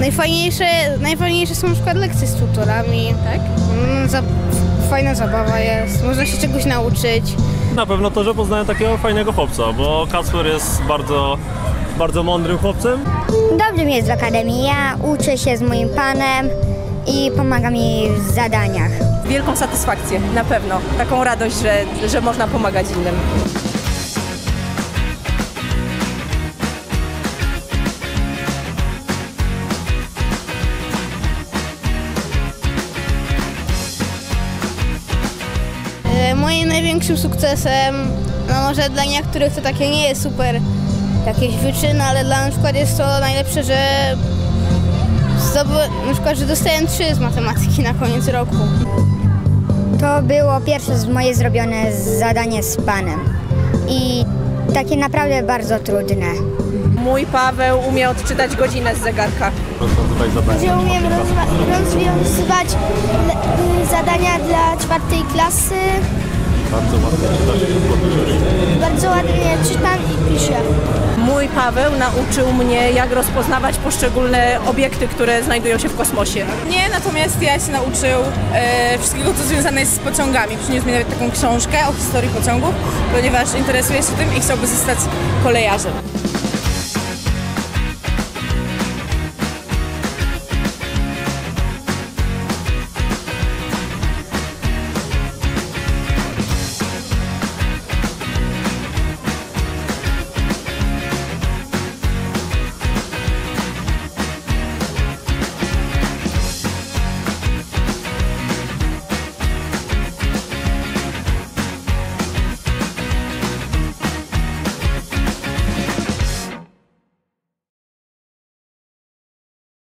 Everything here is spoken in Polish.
Najfajniejsze, najfajniejsze są na przykład lekcje z tutorami. Tak? Mm, za, fajna zabawa jest, można się czegoś nauczyć. Na pewno to, że poznałem takiego fajnego chłopca, bo Kacper jest bardzo, bardzo mądrym chłopcem. Dobrze mi jest w akademii. Ja uczę się z moim panem i pomaga mi w zadaniach. Wielką satysfakcję, na pewno. Taką radość, że, że można pomagać innym. Moim największym sukcesem, no może dla niektórych to takie nie jest super jakieś wyczyny, ale dla na przykład jest to najlepsze, że na przykład, że dostałem 3 z matematyki na koniec roku. To było pierwsze z- moje zrobione zadanie z panem. I takie naprawdę bardzo trudne. Mój Paweł umie odczytać godzinę z zegarka. Gdzie umiem rozwiązywać zadania dla czwartej klasy. Bardzo ładnie czytać Bardzo ładnie czytam i piszę. Mój Paweł nauczył mnie, jak rozpoznawać poszczególne obiekty, które znajdują się w kosmosie. Nie, natomiast ja się nauczył e, wszystkiego, co związane jest z pociągami. Przyniósł mi nawet taką książkę o historii pociągów, ponieważ interesuje się tym i chciałby zostać kolejarzem.